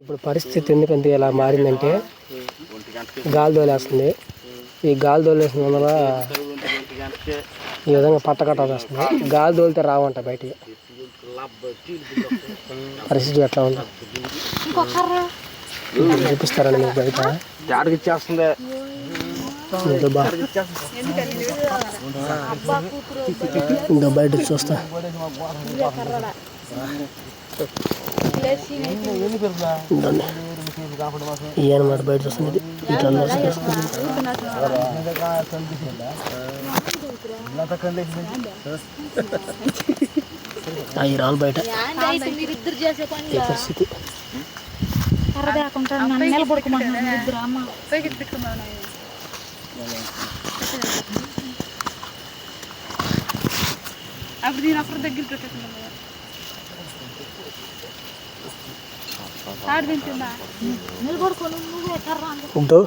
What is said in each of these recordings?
ఇప్పుడు పరిస్థితి ఎందుకంటే ఇలా మారిందంటే గాలి దోలేస్తుంది ఈ గాలి దోలేసిన వల్ల ఈ విధంగా పట్ట కట్టాల్సి వస్తుంది. గాలి దోలితే రావంట బయటికి. పరిస్థితి ఎట్లా ఉంది? చూపిస్తారండి మీకు బయట. ఇదో బయట చూస్తా. ఈయన మాట బయట వస్తుంది ఇట్లా అవి రాళ్ళు బయట. పరిస్థితి? అప్పుడు దీని అప్పుడు దగ్గరికి పెట్టేస్తున్నాను తాడు తింటుందా నిలబడుకొని నువ్వే కర్ర అందు ఉంటూ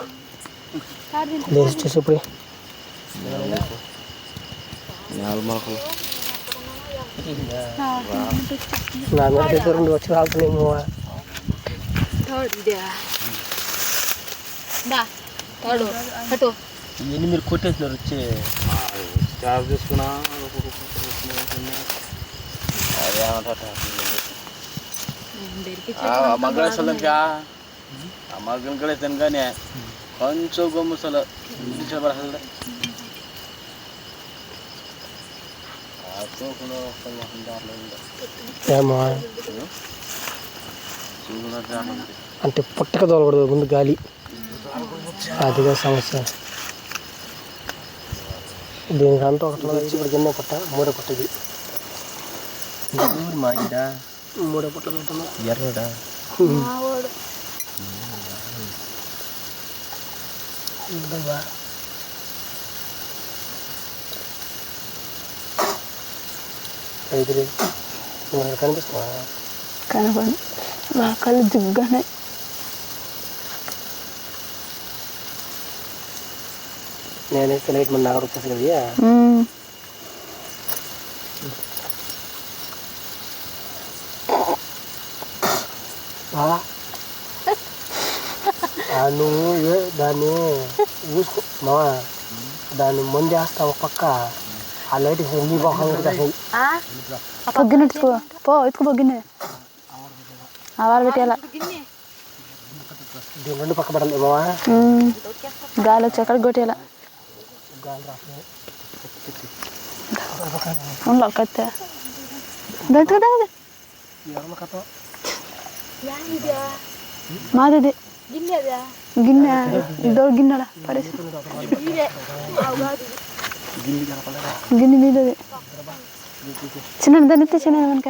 తాడు తింటు లేచి చూసి ఇప్పుడు నా మీద అయితే రెండు వచ్చి కట్టు ఇవన్నీ మీరు కొట్టేసినారు వచ్చి చార్జ్ తీసుకున్నా సలంకా ఆ మగ్గన కಡೆ తినగానే కొంచెం గొమ్ము సల బరసల ఏమో. అంటే పుట్టక తోలకూడదు ముందు గాలి. అదిగా సమస్య. దీనికి అంతా ఒకటి వచ్చి ఇప్పుడు గిన్నె పుట్ట మూడో పుట్టది మూడో పుట్ట పెట్టను ఎర్రడా? కనిపిస్తున్నా కనపడి. నా కళ్ళు దిగ్గానే. నేనైతే లైట్ మన నాకు వచ్చేసి కదా బావా ఆ నువ్వు ఏ- దాన్ని ఊసుకో మావా దాన్ని ముందేస్తా ఒక పక్క ఆ లైట్ నీ మొహం ఎత్తుకో పో ఎత్తుకో పొద్దున్నే ఆవాలు పెట్టేయాల దీని రెండు పక్క పడాలి మావా గాలి వచ్చి అక్కడ కొట్టేయాల ఉండాలి కత్తే దత్తు కదా ఎవరమ్మ కథ మాది ఇది. గిన్నెదా గిన్నె ఇదో గిన్నెల పడేసి గిన్నె మీద చిన్న దాన్ని ఎత్తి చిన్న వెనక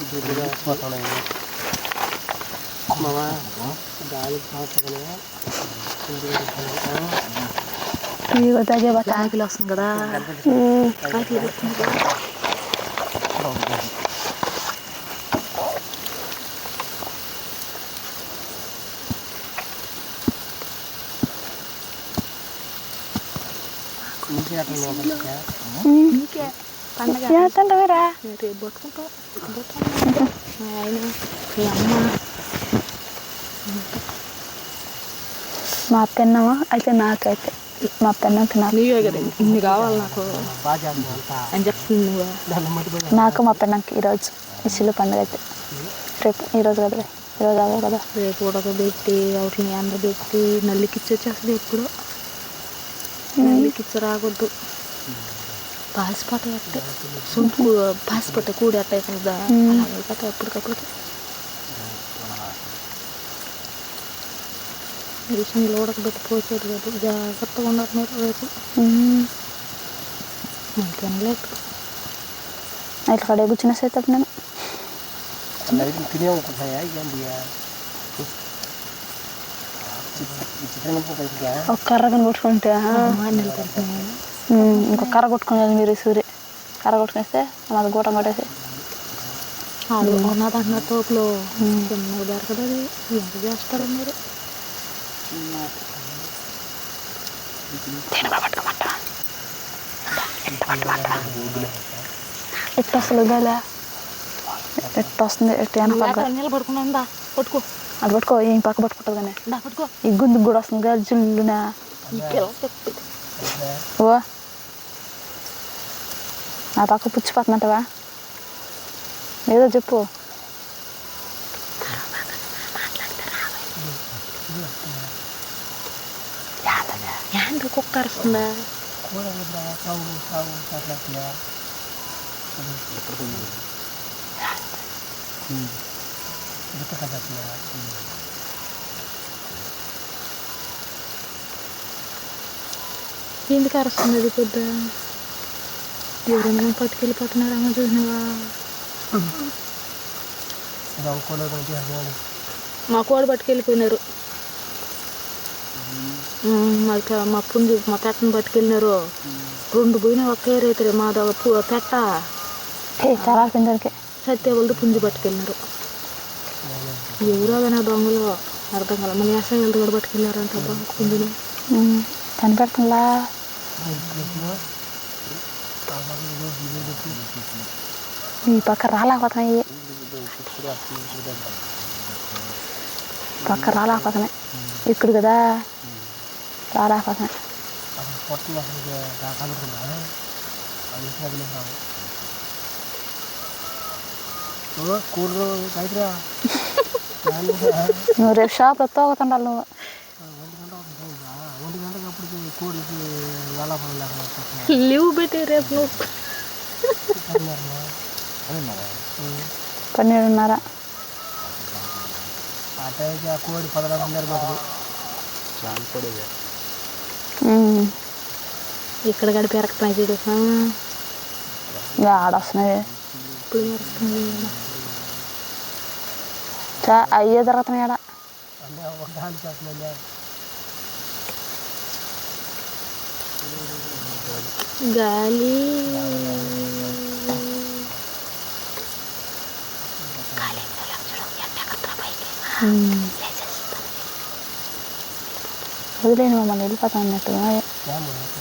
ఇప్పుడు కొడుతుందా ఇప్పుడు పోతున్నాయి మామా గాలి పోతున్నాయి ఇగో తాగే బట్ట ఆకిలి వస్తుంది కదా ఆకిలి వస్తుంది కదా నుంచి అట్లా లోపలికి. నీకే పండగ రేపు ఆయన మీ అమ్మ మా పెన్నమా అయితే నాకైతే. మా పెన్నంకి నాకు. నీవే కదా ఇన్ని కావాలి నాకు. అని చెప్తుంది నువ్వు. నాకు మా పెన్నంకి ఈరోజు ఇసులు పండుగ అయితే రేపు ఈరోజు కదా ఈరోజు అవ్వ కదా. రేపు ఉడకబెట్టి వాటిని ఎండబెట్టి నల్లికిచ్చి వచ్చేస్తుంది ఎప్పుడు. నల్లికిచ్చి రాకూడదు. పాసిపోత ఎట్టే సొంత పాసిపోత కూడి ఎట్ట అవుతుందా అలా అయిపోతే ఎప్పటికప్పటికి విషయంలో ఉడకబెట్టి పోసేది కాదు జాగ్రత్తగా ఉన్నారు మీరు రేపు ఉమ్. మనకి తినలేదు ఇట్లా కడే కూర్చున్న సేపు నేను లైట్ ఇంకా కర్ర కొట్టుకునేది మీరు సూరి కర్ర కొట్టుకునేస్తే మాది గూటం కొట్టేసి వాళ్ళు ఉన్నదంటున్న తోపులో చిన్నగా దొరకదు ఎంత చేస్తారు మీరు? ఎట్ట వస్తుంది గాలి ఎట్ట వస్తుంది ఎట్ట వెనక నిలబడుకున్నా పట్టుకో. అది పట్టుకో ఏం పక్క పట్టుకుంటుంది కానీ. పట్టుకో. ఈ గుందుకు కూడా వస్తుంది గాలి జుల్లున? ఓ. నా పక్క పుచ్చిపోతుందంటవా ఏదో చెప్పు యాండ్రు కుక్క అరుస్తుందా కూర వద్దా సాగు సాగు సాగు గుత్త కదా ఎందుకు అరుస్తుంది అది పెద్ద ఎవరైనా పట్టుకెళ్ళిపోతున్నారమ్మా చూసినవా మా కోడి పట్టుకెళ్ళిపోయినారు. మా పుంజు మా పెట్టను పట్టుకెళ్ళినారు. రెండు పోయినా ఒకే రైతులే మా దగ్గర పెట్ట. కిందకి సత్యవలది పుంజు పట్టుకెళ్ళినారు. ఎవరో కానీ దొంగలు? అర్థం కాల మన ఎస్ఐ వాళ్ళది కూడా పట్టుకెళ్ళారంట దొంగ పుంజుని. కనిపెడుతుందా? ఈ పక్క రాలేకపోతున్నాయి. పక్క రాలేకపోతున్నాయి. ఇక్కడ కదా రాలేకపోతున్నాయి. నువ్వు రేపు షాప్లో తోగుతుండాలి నువ్వు? పని లేకుండా లీవ్ పెట్టి రేపు నువ్వు. పన్నెండున్నర. ఆ టైంకి ఆ కోడి ఉమ్. ఇక్కడ గడిపి ఎరకపోయి చూడు. ఆడొస్తున్నాయి ఇప్పుడు అయ్యే జరుగుతున్నాయి ఆడ. అంటే ఒక దానికి గాలి. వదిలేను మమ్మల్ని వెళ్ళిపోతాను అన్నట్టుగా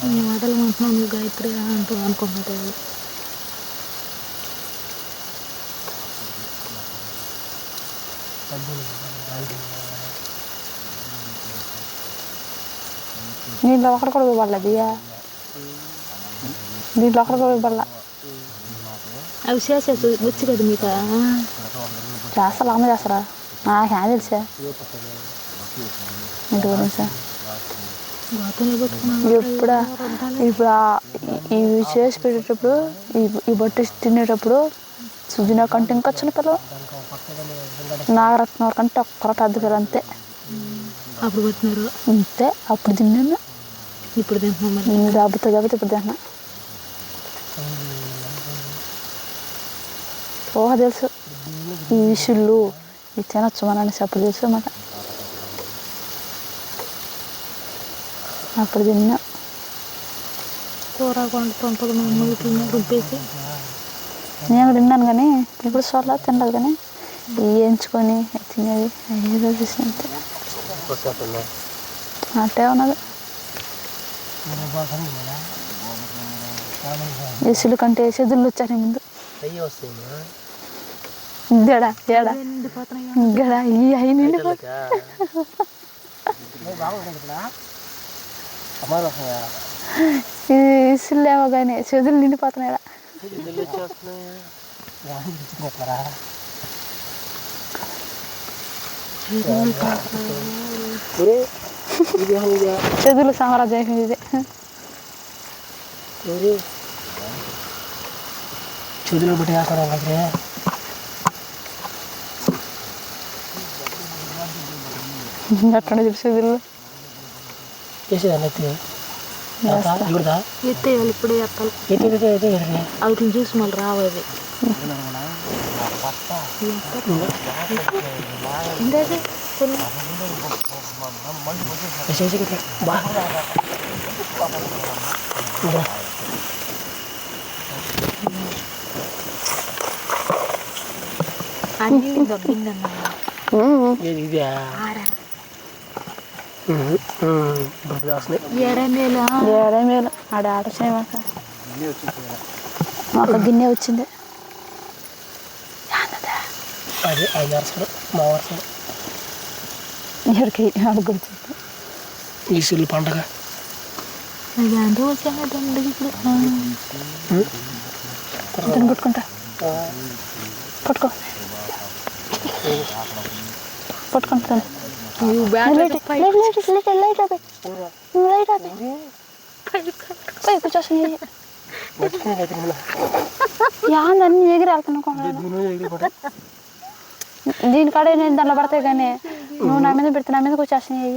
నీ మాటలు నువ్వు గాయత్రి అంటూ అనుకుంటుంటే దీంట్లో ఒకటి కూడా ఇవ్వబడలే బియ్య దీంట్లో ఒకటి కూడా ఇవ్వబడలే అవి చేసేసి వచ్చు కదా మీకు? చేస్తారా అమ్మ చేస్తారా? నాకేం తెలుసా. ఇంటి గురించి. ఎప్పుడా? ఇప్పుడు ఇవి చేసి పెట్టేటప్పుడు ఈ- బట్టి తినేటప్పుడు సుజినా కంటే ఇంకా చిన్న పిల్లలు నాగరత్నం కంటే ఒక్కర పెద్ద పిల్ల అంతే. అప్పుడు అంతే. అప్పుడు తిన్నాను. ఇప్పుడు తింటున్నాం దెబ్బతో దెబ్బతో ఇప్పుడు తిన్నా ఊహ తెలుసు. ఈ విషుళ్ళు ఈ తినొచ్చు మన అనేసి అప్పుడు తెలుసు అన్నమాట. అప్పుడు తిన్నా. కూర వండుతుంటుంది మా అమ్మ రుబ్బేసి నేను కూడా తిన్నాను కానీ ఇప్పుడు సోర్లా తినలేదు కానీ వేయించుకొని తినేది ఏదో అట్టే ఉన్నది. ఎసులు కంటే చెదులు వచ్చారు ముందు. అయ్యి వస్తాయి గడా ఏడా? నిండిపోతున్నాయి గడా ఈ అయి నిండి అమ్మాయిలు వస్తున్నాయా ఇది ఇసులేమో కానీ చెదులు నిండిపోతున్నాయి చెదులు సామ్రాజ్యం ఇది. చెదులు బట్టి వేస్తారా దగ్గరే అట్లా చెదులు చేసేదా ఎగురుదా ఎత్తేయాలి ఇప్పుడే ఎత్తాలి ఎత్తి ఎత్తి ఎత్తి వాటిని చూసి మళ్ళీ రావాలి చేసి ఇదే ఆడ ఇప్పుడు వస్తున్నాయి ఎడమేలా ఏడే మేలు ఆడ ఆడ వచ్చినాయి మాకు గిన్నె వచ్చింది అది ఐదు వరుసలు మా వరుసలు ఎవరికి ఈ సిల్లు పండగ దాంతో వచ్చాను ఇప్పుడు పట్టుకుంటా పట్టుకో పట్టుకుంటాను నువ్వు bat light light light light light ఆపే లైట్ ఆపే పైకి వచ్చేస్తున్నాయి మర్చిపోయిన అయితే నేను యాందన్నీ ఎగిరి వెళ్తున్నా దీని ఎగిరిపోతా దీని కాడే నేను దాంట్లో పడతాయి కానీ నువ్వు నా మీద పెడితే నా మీదకి వచ్చేస్తున్నాయి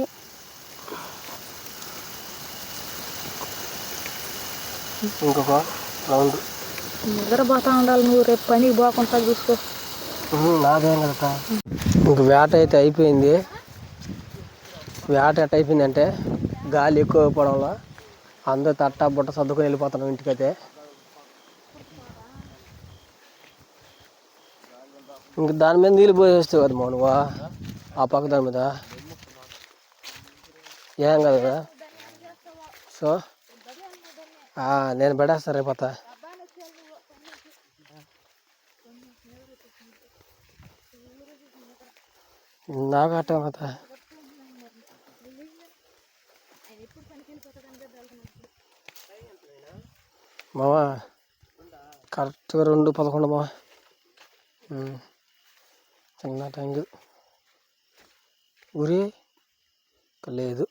ఇంకొక రౌండ్ నిద్రపోతా ఉండాలి నువ్వు రేపు పనికి పోకుండా చూసుకో నాదేం కదా ఇంక వేట అయితే అయిపోయింది. వేట ఎట్ అయిపోయిందంటే గాలి ఎక్కువ అయిపోవడం వల్ల అందరూ తట్ట బుట్ట సర్దుకొని వెళ్ళిపోతున్నాం ఇంటికైతే. ఇంక దాని మీద నీళ్ళు పోసేస్తావు కదా మౌనువా ఆ పక్క దాని మీద. ఏం కదా సో నేను పెడేస్తా రేపు నాకు అట్ట మావా కరెక్ట్గా రెండు పదకొండు మావా చిన్న ట్యాంక్. ఊరి? లేదు.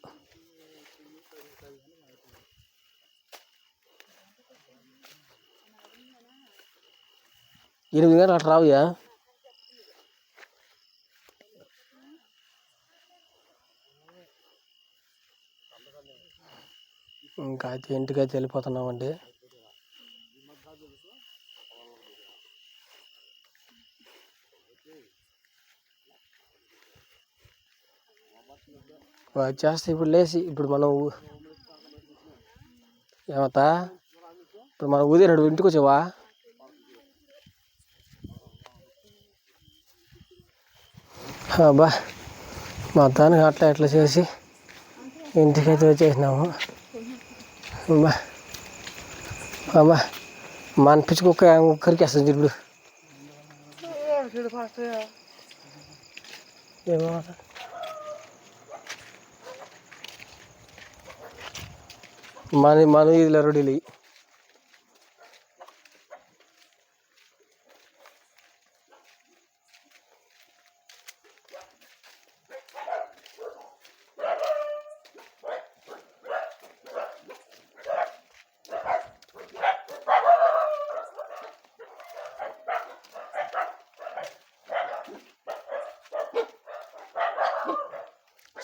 ఎనిమిది గంటలు అట్లా రావుయా ఇంకా అయితే ఇంటికైతే వెళ్ళిపోతున్నామండి చేస్తే ఇప్పుడు లేచి ఇప్పుడు మనం ఏమతా? ఇప్పుడు మనం ఉదయం ఇంటికి వచ్చావా? అబ్బా మొత్తానికి అట్లా ఇట్లా చేసి ఇంటికైతే వచ్చేసినాము. mama Mbah. Man pichko kaya ukhar kya sanjir bulu mana pasta ya. Mani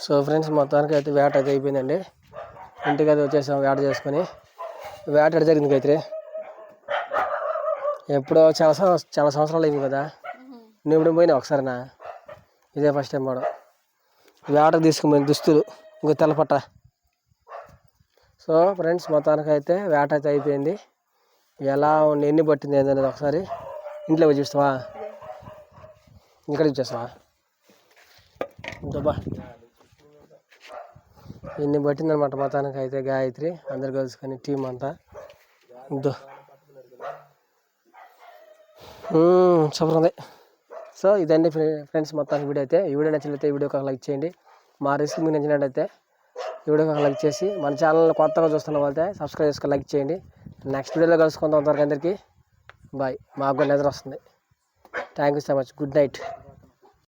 so friends మొత్తానికి అయితే వేట అయితే అయిపోయిందండి. ఇంటికి అయితే వచ్చేసాం వేట చేసుకొని. వేట ఎక్కడ జరిగింది అయితే ఎప్పుడో చాలా చాలా సంవత్సరాలు అయింది కదా. నువ్వు ఇప్పుడు పోయినా ఒకసారినా? ఇదే ఫస్ట్ టైం పోవడం. వేట తీసుకుపోయిన దుస్తులు ఇంకో తెల్లపట్ట. సో సో ఫ్రెండ్స్ మొత్తానికి అయితే వేట అయితే అయిపోయింది. ఎలా ఉంది ఎన్ని పట్టింది ఏంటనేది ఒకసారి ఇంట్లో పోయి చూస్తావా? ఇక్కడ ఇచ్చేస్తావా దుబ్బా ఇన్ని పట్టిందనమాట మొత్తానికి అయితే గాయత్రి. అందరు కలుసుకొని టీం అంతా. దో. సూపర్ ఉంది సో ఇదండి ఫ్రెండ్స్ మొత్తానికి వీడియో అయితే. ఈ వీడియో నచ్చినట్లయితే ఈ వీడియోకి ఒక లైక్ చేయండి. మా రిస్క్ మీకు నచ్చినట్టయితే ఈ వీడియోకి ఒక లైక్ చేసి మన ఛానల్ కొత్తగా చూస్తున్న వాళ్ళైతే సబ్స్క్రైబ్ చేసుకొని లైక్ చేయండి. నెక్స్ట్ వీడియోలో కలుసుకుందాం అంతవరకు అందరికీ. బాయ్. మాకు కూడా నిద్ర వస్తుంది. Thank you so much good night